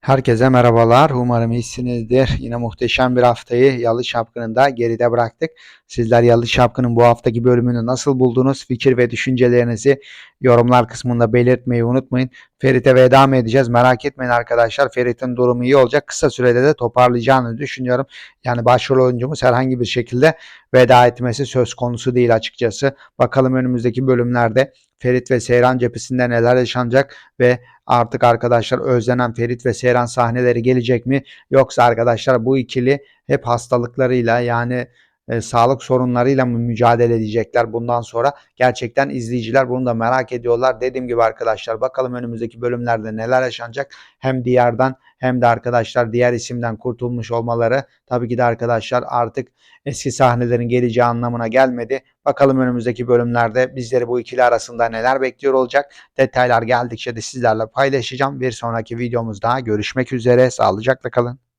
Herkese merhabalar. Umarım iyisinizdir. Yine muhteşem bir haftayı Yalı Çapkını'nda da geride bıraktık. Sizler Yalı Çapkın'ın bu haftaki bölümünü nasıl buldunuz? Fikir ve düşüncelerinizi yorumlar kısmında belirtmeyi unutmayın. Ferit'e veda mı edeceğiz? Merak etmeyin arkadaşlar. Ferit'in durumu iyi olacak. Kısa sürede de toparlayacağını düşünüyorum. Yani başrol oyuncumuz herhangi bir şekilde veda etmesi söz konusu değil açıkçası. Bakalım önümüzdeki bölümlerde Ferit ve Seyran cephesinde neler yaşanacak ve artık arkadaşlar özlenen Ferit ve Seyran sahneleri gelecek mi? Yoksa arkadaşlar bu ikili hep hastalıklarıyla yani e, sağlık sorunlarıyla mı mücadele edecekler bundan sonra? Gerçekten izleyiciler bunu da merak ediyorlar. Dediğim gibi arkadaşlar bakalım önümüzdeki bölümlerde neler yaşanacak? Hem diğerden hem de arkadaşlar diğer isimden kurtulmuş olmaları tabii ki de arkadaşlar artık eski sahnelerin geleceği anlamına gelmedi. Bakalım önümüzdeki bölümlerde bizleri bu ikili arasında neler bekliyor olacak? Detaylar geldikçe de sizlerle paylaşacağım. Bir sonraki videomuzda görüşmek üzere. Sağlıcakla kalın.